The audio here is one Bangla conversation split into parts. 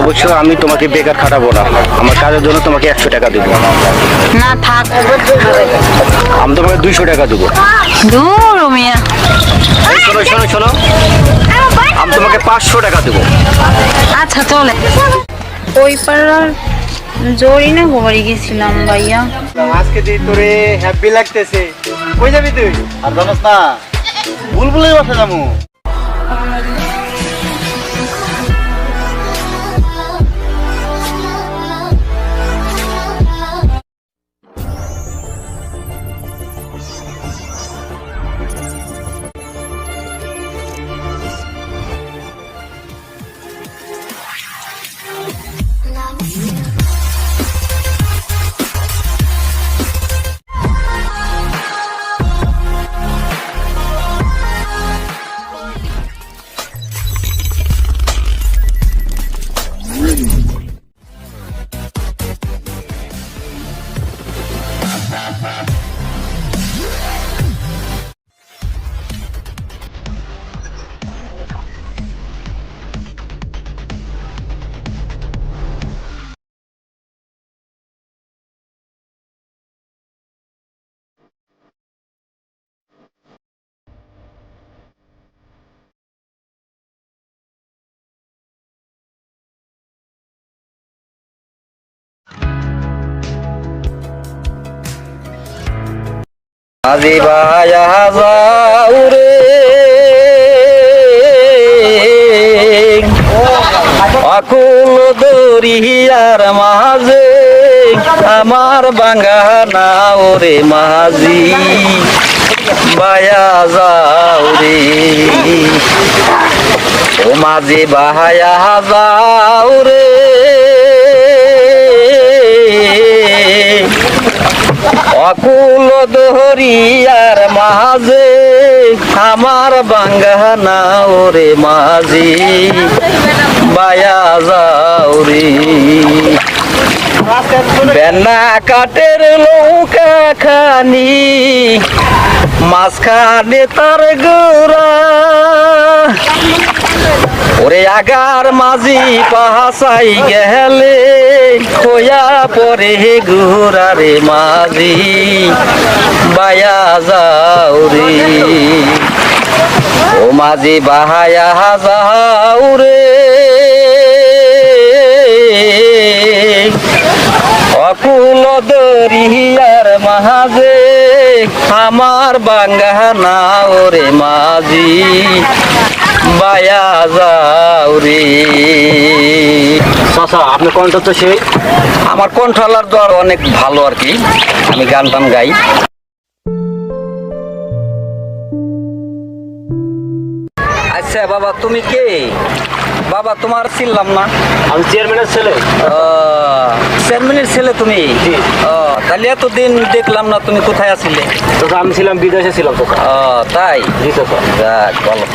অবশ্যই আমি তোমাকে বেকার খাটাবো না। আমার কাজের জন্য তোমাকে একশো টাকা দেবো। না থাক। আমি তোমাকে দুইশো টাকা দেবো। দূর মিয়া শোনো শোনো শোনো। আমি তোমাকে পাঁচশো টাকা দেবো। আচ্ছা চলে। ওই পাড়ার জোরই না ঘরে গেছিলাম ভাইয়া। আজকে তুই তোরে হ্যাপি লাগতেছে কই যাবি তুই? আর জানোস না বুলবুলের বাসা যাব। Ha ha ha! আকুল দরিয়ার মাঝে আমার বাঙ্গা নাও রে মাঝি। বায়া যাও রে। ও মাঝে বাহায়া যাও রে। অকুল দহরিয়ার মাঝে, আমার বাঙ্গানা ওরে মাঝি। বায়া যাও রে। বেনা কাটের লৌকা খানি, মাঝখানে তার গোরা ওরে আগার মাঝি পাহাসাই গেলে খোয়া পরে গুরা রে মাঝি। বায়া যাও রে। ও মাঝি বাহায়া যাও রে। অকুল দরিয়ার মাঝে আমার বাঙ্গানা ওরে মাঝি। বায়া যাও রে চাচা আপনি কণ্ঠ তো সেই। আমার কণ্ঠ কণ্ঠলার দর অনেক ভালো আর কি। আমি গান টান গাই। আচ্ছা বাবা তুমি কে? বাবা তোমার চিনলাম না। আমি চেয়ারম্যানের ছেলে। চেয়ারম্যানের ছেলে তুমি? তাহলে এতদিন দেখলাম না তুমি কোথায় আছিলে। তো আমি ছিলাম বিদেশে ছিলাম তো। তাই? জি যাক বলো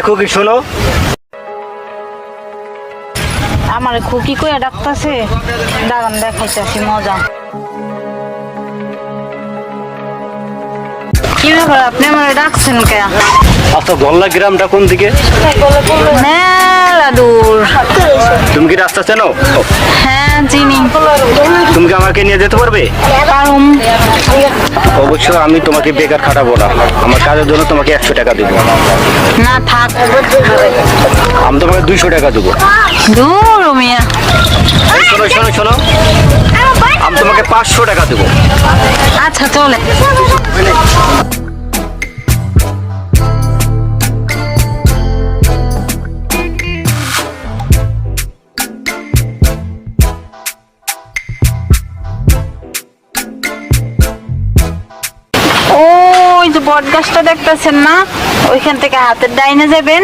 একো কি শোনো। আমার খুকি কয়ে ডাকতাছে দাঁড়ান দেখাইতেছি মজা। কি ব্যাপার আপনি আমার ডাকছেন কে? আচ্ছা গল্লা গ্রামটা কোন দিকে? মেলা দূর তুমি কি রাস্তা চেনো? হ্যাঁ চিনি। তুমি কি আমাকে নিয়ে যেতে পারবে? পারুম। অবশ্যই আমি তোমাকে বেকার খাটাবো না। আমার কাজের জন্য তোমাকে একশো টাকা দেবো। না থাক। আমি তোমাকে দুইশো টাকা দেবো। দূর মিয়া। এই শোনো শোনো শোনো। আমি তোমাকে পাঁচশো টাকা দেবো। আচ্ছা চলে। যে বট গাছটা না? ওইখান থেকে হাতের ডাইনে যাবেন।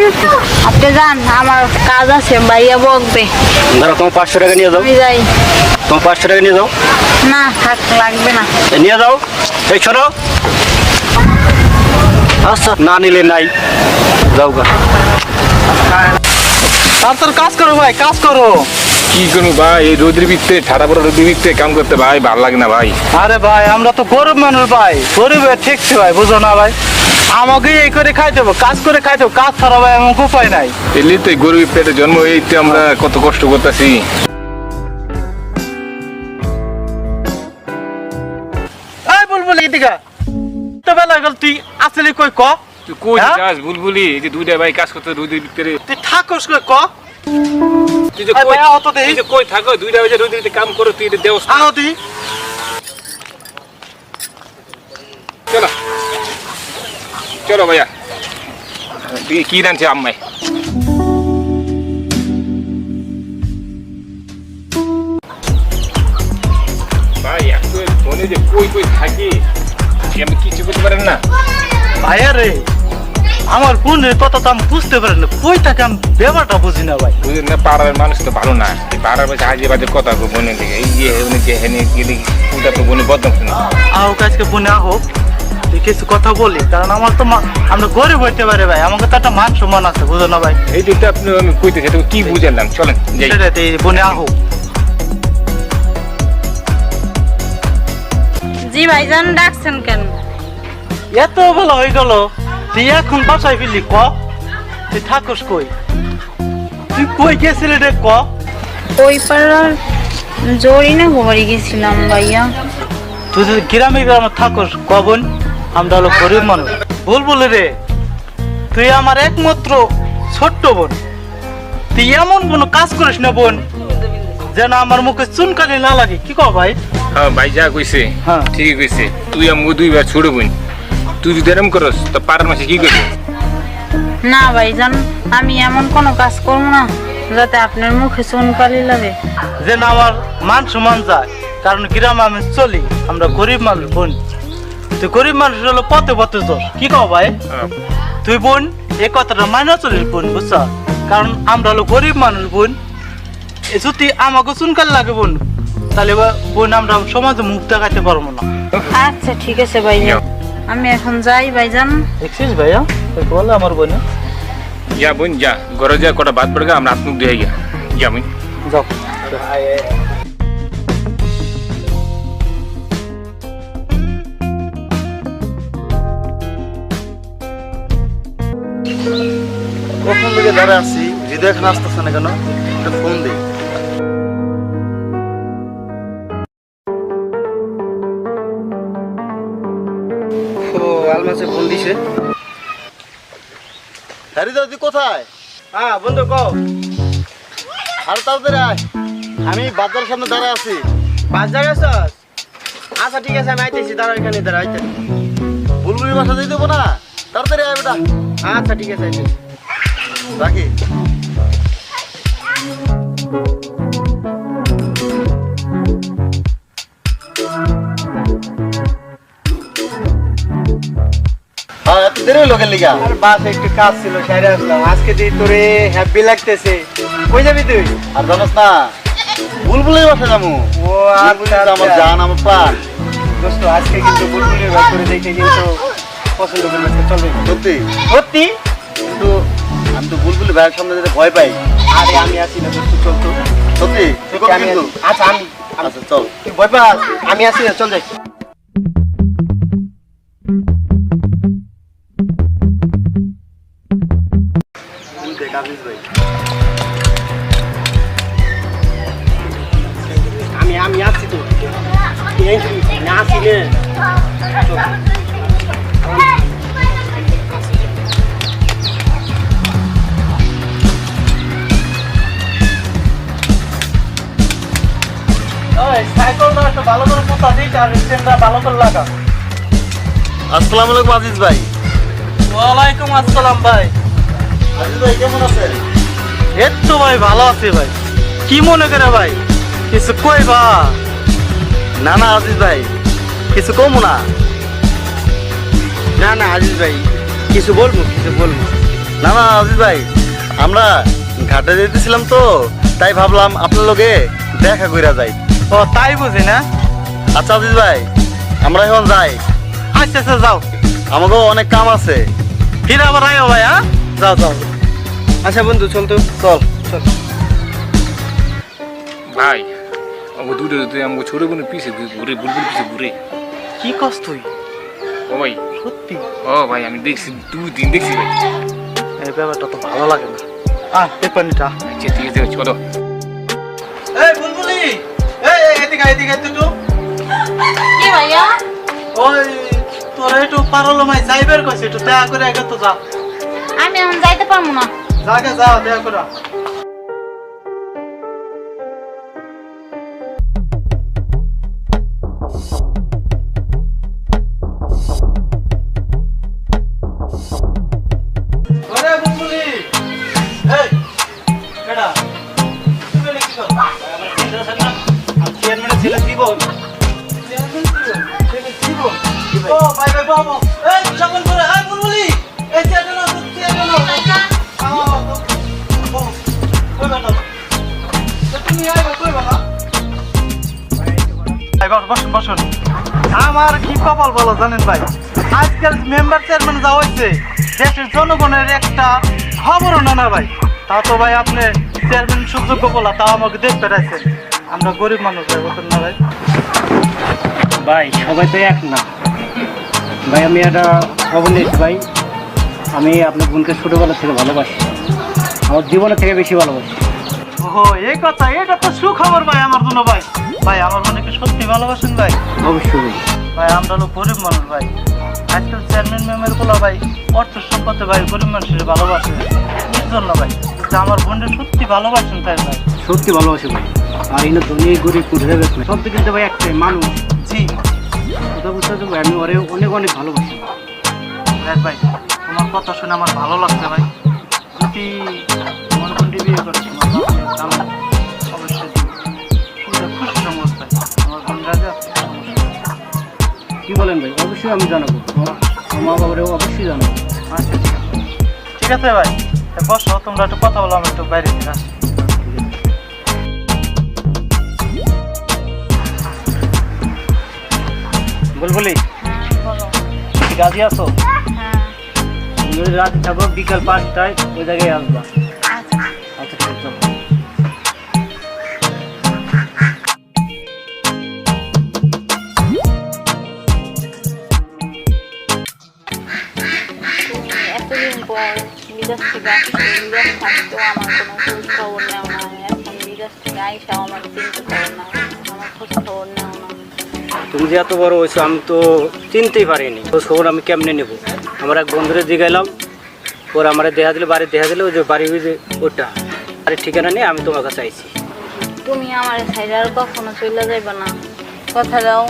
আপনি যান আমার কাজ আছে ভাইয়া বকবে। ধরো পাঁচশো টাকা নিয়ে যাও। যাই। তোমার পাঁচশো টাকা নিয়ে যাও। না থাক লাগবে না। নিয়ে যাও। এই ছোট। আচ্ছা না নিলে নাই। যাও গা। তাড়াতাড়ি কাজ করো ভাই কাজ করো। কি করব ভাই? এই রোদের ভিত্তে ঠাড়া পড়া রোদের ভিত্তে কাম করতে ভাই ভালো লাগে না ভাই। আরে ভাই আমরা তো গরিব মানুষ ভাই। গরিব হয়ে ঠেকছি ভাই বুঝো না ভাই। আমাকে এই করে খাইতে হবে কাজ করে খাইতে হবে। কাজ ছাড়া ভাই এমন উপায় নাই। এলি তো এই গরিব পেটে জন্ম এইতে আমরা কত কষ্ট করতেছি। এই বুলবুল এদিকে তো বেলা গেল তুই আসলে কই ক? তুই কই হ্যাঁ? যাস বুলবুলি? যে দুইটা ভাই কাজ করতে রোদের ভিতরে। তুই থাকস কই ক? তুই যে এই কই ভাই, আও তো দেখি। তুই যে কই থাকো দুইটা ভাই যে রোদের কাম করো তুই এটা দেওস না। আনো তুই চলো। চলো ভাইয়া। কি রানছে আম্মাই? যে কই কই থাকি আমি কিছু করতে পারেন না? ভাইয়া রে আমার বোনের কথা তো আমি বুঝতে পারি না কই থাকে আমি ব্যাপারটা বুঝি না ভাই। বুঝলেন না পাড়ার মানুষ তো ভালো না। পাড়ার বাজে কথা গো বোনের দিকে। এই যে উনি যে হেনে গেলে পুজা তো বোনে বদনাম শুনে। আহ আজকে বোনে আহ কিছু কথা বলি কারণ আমার তো আমরা গরিব হইতে পারে ভাই আমাকে তো একটা মান সম্মান আছে বুঝো না ভাই। এই দিকটা আপনি আমি কইতেছি তো কি বুঝালাম চলেন বোনে আহ জি ভাইজান ডাকছেন কেন? এত বেলা হয়ে গেল। তুই এখন বাসায় ফিরলি ক? তুই থাকস কই তুই কই গেছিলি রে ক? ওই পাড়ার জোরই না ঘুমারি গেছিলাম ভাইয়া? তুই যদি গ্রামে গ্রামে থাকস কবন আমরা হলো গরিব মানুষ ভুল বলে রে তুই আমার একমাত্র ছোট্ট বোন। তুই এমন কোনো কাজ করিস না বোন। যেন আমার মুখে চুনকালি না লাগে। কি কও ভাই? হ্যাঁ ভাই যা কইছে হ্যাঁ। ঠিকই কইছে। তুই আমি দুইবার ছোট বোন তুই যদি এরম করস তো পাড়ার মাঝে কি করবি? না ভাইজান আমি এমন কোনো কাজ করব না যাতে আপনার মুখে চুনকালি লাগে। যেন আমার মান সমান যায় কারণ গ্রামে আমি চলি আমরা গরিব মানুষ বোন। তুই গরিব মানুষ হলো পথে পথে তোর কি কও ভাই? হ্যাঁ। তুই বোন এই কথাটা মাইনা চলিস বোন বুঝছ? কারণ আমরা হলো গরিব মানুষ বোন। এ যদি আমাকে চুনকাল লাগে বোন তাহলে বা- বোন আমরা সমাজে মুখ দেখাতে পারব না। আচ্ছা ঠিক আছে ভাইজান আমি এখন যাই ভাইজান। দেখছিস ভাইয়া? বলে আমার বোনে। যা বোন যা ঘরে যা কটা ভাত পড়ে আমরা হাত মুখ দিয়ে গিয়া। যা বোন। যাও। কখন থেকে দাঁড়ায় আছি হৃদয় এখন আসতেছে না কেন? একটা ফোন দিই। কোথায়? হ্যাঁ বন্ধু কও। আর তাড়াতাড়ি আয়। আমি বাজারের সামনে দাঁড়া আছি। বাজার গেছস আচ্ছা ঠিক আছে আমি আইতেছি দাঁড়া এখানে দাঁড়া আইতেছি বুলবুলি বাসা দিয়ে দেবো না? তাড়াতাড়ি আয় বেটা। আচ্ছা ঠিক আছে আইতেছি। রাখি। দেরি হলো গেলি গা আর বাস একটু কাজ ছিল সাইরে আসলাম। আজকে দিই তোরে হ্যাপি লাগতেছে কই যাবি তুই? আর জানোস না বুলবুলি বাসা যাব। ও বুলবুলি আচ্ছা আমার আচ্ছা। জান আমার প্রাণ দোস্ত আজকে কিন্তু বুলবুলের ঘর করে দেখে কিন্তু পছন্দ করলে তো চলবে সত্যি? সত্যি? কিন্তু আমি তো বুলবুলি ভাইয়ের সামনে যেতে ভয় পাই। আরে আমি আছি না দোস্ত চল তো। সত্যি? করবি আমি কিন্তু? আচ্ছা আমি আমি- আচ্ছা চল। তুই ভয় পাস? আমি আছি না চল যাই। একটু ভালো করে পোতা দিস আর স্ট্যান্ডটা ভালো করে লাগা। আসসালামু আলাইকুম আজিজ ভাই। ওয়ালাইকুম আসসালাম ভাই। আজিজ ভাই কেমন আছেন? এই তো ভাই ভালো আছি ভাই। কি মনে করে ভাই? কিছু কই বা না না আজিজ ভাই কিছু কমু না। না না আজিজ ভাই কিছু বলব কিছু বলব। না না আজিজ ভাই আমরা ঘাটে যেতেছিলাম তো তাই ভাবলাম আপনার লগে দেখা কইরা যাই। ও তাই বুঝি না? আচ্ছা আজিজ ভাই আমরা এখন যাই। আচ্ছা আচ্ছা যাও। আমাকেও অনেক কাম আছে। ফিরে আবার আয়ো ভাই হ্যাঁ? যাও যাও। আচ্ছা বন্ধু চল তো। চল। চল। ভাই আমাকে দুটো দুটো আমাকে ছোট বোন পিছে ঘুরে বুলবুল পিছে ঘুরে। কি কষ্ট তুই? ও ভাই। সত্যি? ও ভাই আমি দেখছি দুই দিন দেখছি ভাই। এই ব্যাপারটা তো ভালো লাগে না। আহ এই পানিটা। আচ্ছা ঠিক আছে চলো। এই বুলবুলি! এদিকে এদিকে একটু। কি ভাইয়া? ওই তোর একটু পারল মাই যাইবার কইছে একটু দেখা করে আগে তো যা। আমি এখন যাইতে পারব না। যাকে যা দেখা করে। বাবু। এই সকল করে এই বুলবুলি এই চেয়ারম্যান চেয়ারম্যান বসুন বসুন। আমার কি কপাল বলো জানেন ভাই? আজকাল মেম্বার চেয়ারম্যান যা হয়েছে দেশের জনগণের একটা খবরও না না ভাই। তা তো ভাই আপনি চেয়ারম্যান সুযোগ্য বলা তাও আমাকে দেখতে রাখছেন আমরা গরিব মানুষ ভাই না ভাই। ভাই সবাই তো এক না। ভাই আমি একটা খবর নিয়েছি ভাই। আমি আপনার বোনকে ছোটোবেলা থেকে ভালোবাসি। আমার জীবনের থেকে বেশি ভালোবাসি। ও এই কথা এটা তো সুখবর ভাই আমার জন্য ভাই। ভাই আমার মনে কি সত্যি ভালোবাসেন ভাই? অবশ্যই। ভাই। আমরা হলো গরিব মানুষ ভাই। আজকাল চেয়ারম্যান ম্যামেরগুলো ভাই অর্থ সম্পদে ভাই গরিব মানুষের ভালোবাসে। এর জন্য ভাই আমার বোনটা সত্যি ভালোবাসেন তাই ভাই। সত্যি ভালোবাসি ভাই। আর এনে ধনী গরিব যাবে সব কিন্তু ভাই একটাই মানুষ। জি। কথা হবে আমি ওরে অনেক অনেক ভালোবাসি। দেখ ভাই তোমার কথা শুনে আমার ভালো লাগছে ভাই। যদি তোমার বোনটি বিয়ে করে দাম অবশ্যই। খুশি আমার বোন রাজা কি বলেন ভাই? অবশ্যই আমি জানাব। আমার মা বাবারেও অবশ্যই জানাব। আচ্ছা ঠিক আছে। ভাই। বসো তোমরা একটু কথা বলো আমি একটু বাইরে আসি বুলবুলি বলো ঠিক আছে যদি রাতে থাকো, বিকাল পাঁচটায় ওই জায়গায় আসবা। আচ্ছা এতদিন পর বিদেশ থেকে আসছো থাকতেও আমার কোনো খোঁজ খবর নেও না। এখন বিদেশ থেকে আইসাও আমার চিনতে খবর না, আমার খোঁজ খবর নেও না। তুমি যে এত বড় হয়েছো আমি তো চিনতেই পারিনি। খোঁজ খবর আমি কেমনে নেব? আমার এক বন্ধুরে জিগাইলাম ওর আমার দেখা দিলে বাড়ি দেখা দিলে ওই যে বাড়ি ওই যে ওটা বাড়ির ঠিকানা নিয়ে আমি তোমার কাছে আইছি। তুমি আমার সাইড আর কখনো চলে যাইবে না। কথা দাও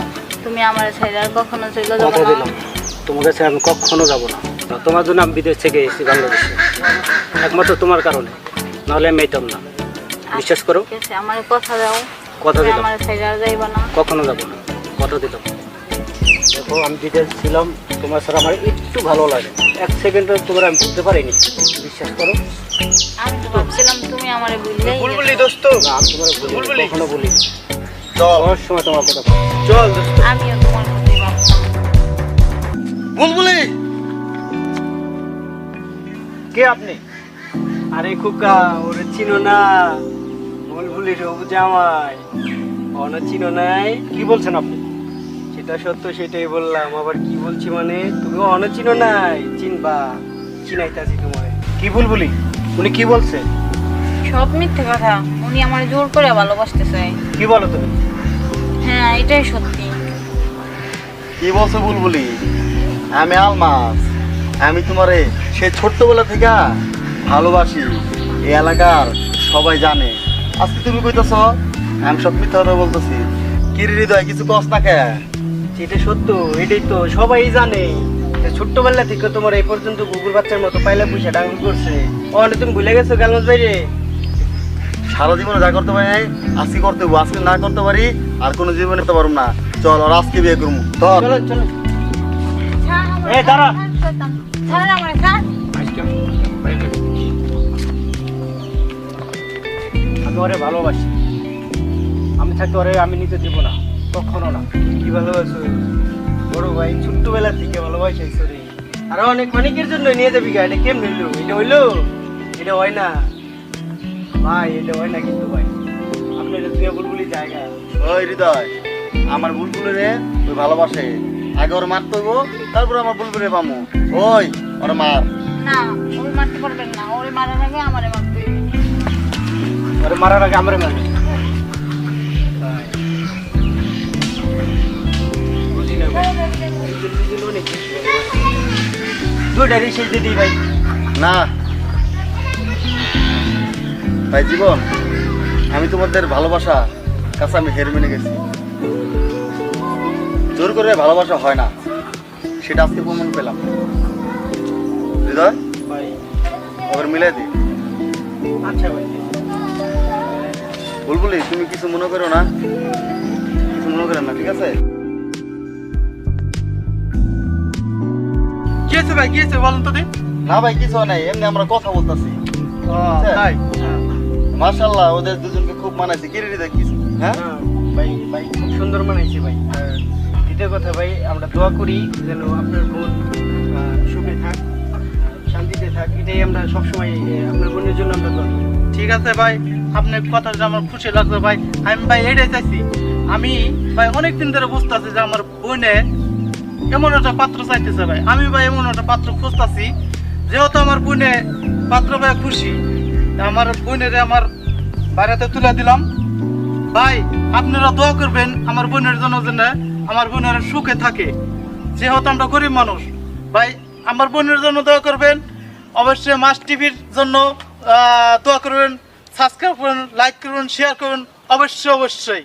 তুমি আমার সাইড আর কখনো চলে যাবে না। দিলাম। তোমার কাছে আমি কখনো যাব না। তোমার জন্য আমি বিদেশ থেকে এসেছি বাংলাদেশে। একমাত্র তোমার কারণে। নাহলে আমি যেতাম না। বিশ্বাস করো? আমার কথা দাও। কথা দিলাম। আমার সাইড আর যাইবে না। কখনো যাব না। কথা দিলাম। দেখো আমি বিদেশ ছিলাম তোমার সাথে আমার একটু ভালো লাগে। এক সেকেন্ডও তোমার আমি বুঝতে পারিনি। বিশ্বাস করো। আমি তো ভাবছিলাম তুমি আমার বুঝলেই বুলবুলি দোস্ত। আমি তোমার কখনো বলি সময় তোমার কথা চল দোস্ত। আমিও তোমার বুলবুলি কে আপনি? আরে খুকা ওরে চিনো না। বুলবুলি রবু জামাই অন চিনো নাই। কি বলছেন আপনি? সেটা সত্য সেটাই বললাম আবার কি বলছি মানে? তুমি অন চিনো নাই চিনবা চিনাইতাছি তোমায়। কি বুলবুলি উনি কি বলছে? সব মিথ্যে কথা উনি আমার জোর করে ভালোবাসতে চায় কি বলো তুমি? হ্যাঁ এটাই সত্যি। কি বলছো বুলবুলি আমি আলমাস আমি তোমারে সে ছোট্টবেলা থেকে ভালোবাসি এই এলাকার সবাই জানে। আজকে তুমি কইতেছ আমি সব মিথ্যা কথা বলতেছি। কি রে হৃদয় কিছু কস না কে? সেটা সত্য এটাই তো সবাই জানে। যে ছোট্টবেলা থেকে তোমার এই পর্যন্ত কুকুর বাচ্চার মতো পাইলা পয়সা ডাঙ্গুর করছে। অনেক তুমি ভুলে গেছো গালমজ বাইরে? সারা জীবনে যা করতে পারি আজকে করতে হব আজকে না করতে পারি আর কোনো জীবনে করতে পারব না। চল আর আজকে বিয়ে করব। চল। চলো চলো। আমার দাঁড়া আমি ওরে ভালোবাসি। আমি থাকতে ওরে আমি নিতে দেবো না। কখনো না। কি ভালোবাসো? বড় ভাই ছোট্টবেলা থেকে ভালোবাসাইছো রে আরও অনেক অনেকের জন্য নিয়ে যাবি গা এটা কেমন হইল? এটা হইল? এটা হয় না। ভাই এটা হয় না কিন্তু ভাই। আপনার তুই বুলবুলি জায়গা। ওই হৃদয় আমার বুলবুলে রে তুই ভালোবাসে। আগে ওর মারতে গো তারপর আমার বুলবুলে পামু ওই ওর মার। না ওরে মারতে পারবেন না। ওরে মারার আগে আমারে মারতে। ওরে মারার আগে আমারে মারবে। দুইটারই সেই দিদি ভাই। না। ভাই জীবন আমি তোমাদের ভালোবাসা কাছে আমি হের মেনে গেছি। জোর করে ভালোবাসা হয় না সেটা আজকে প্রমাণ পেলাম। হৃদয় ওর দি আচ্ছা ভাই। বুলবুলি তুমি কিছু মনে করো না? কিছু মনে করো না ঠিক আছে? হয়েছে ভাই কি হয়েছে বলুন তো না ভাই কিছু নাই এমনি আমরা কথা বলতেছি। তাই? মাশাল্লাহ ওদের দুজনকে খুব মানাইছে। কি রে হ্যাঁ? ভাই ভাই খুব সুন্দর মানাইছে ভাই। দ্বিতীয় কথা ভাই আমরা দোয়া করি যেন আপনার বোন সুখে থাক শান্তিতে থাক। এটাই আমরা সবসময় আপনার বোনের জন্য আমরা দোয়া করি। ঠিক আছে ভাই আপনার কথাটা আমার খুশি লাগছে ভাই। আমি ভাই এটাই চাইছি। আমি ভাই অনেকদিন ধরে বুঝতেছি যে আমার বোনে এমন একটা পাত্র চাইতেছে ভাই। আমি ভাই এমন একটা পাত্র খুঁজতেছি, যেহেতু আমার বোনে পাত্র ভাই খুশি আমার বোনের আমার বাইরেতে তুলে দিলাম। ভাই, আপনারা দোয়া করবেন আমার বোনের জন্য যেন আমার বোনের সুখে থাকে। যেহেতু আমরা গরিব মানুষ, ভাই, আমার বোনের জন্য দোয়া করবেন। অবশ্যই মাস টিভির জন্য দোয়া করবেন সাবস্ক্রাইব করুন লাইক করুন শেয়ার করুন, অবশ্যই অবশ্যই।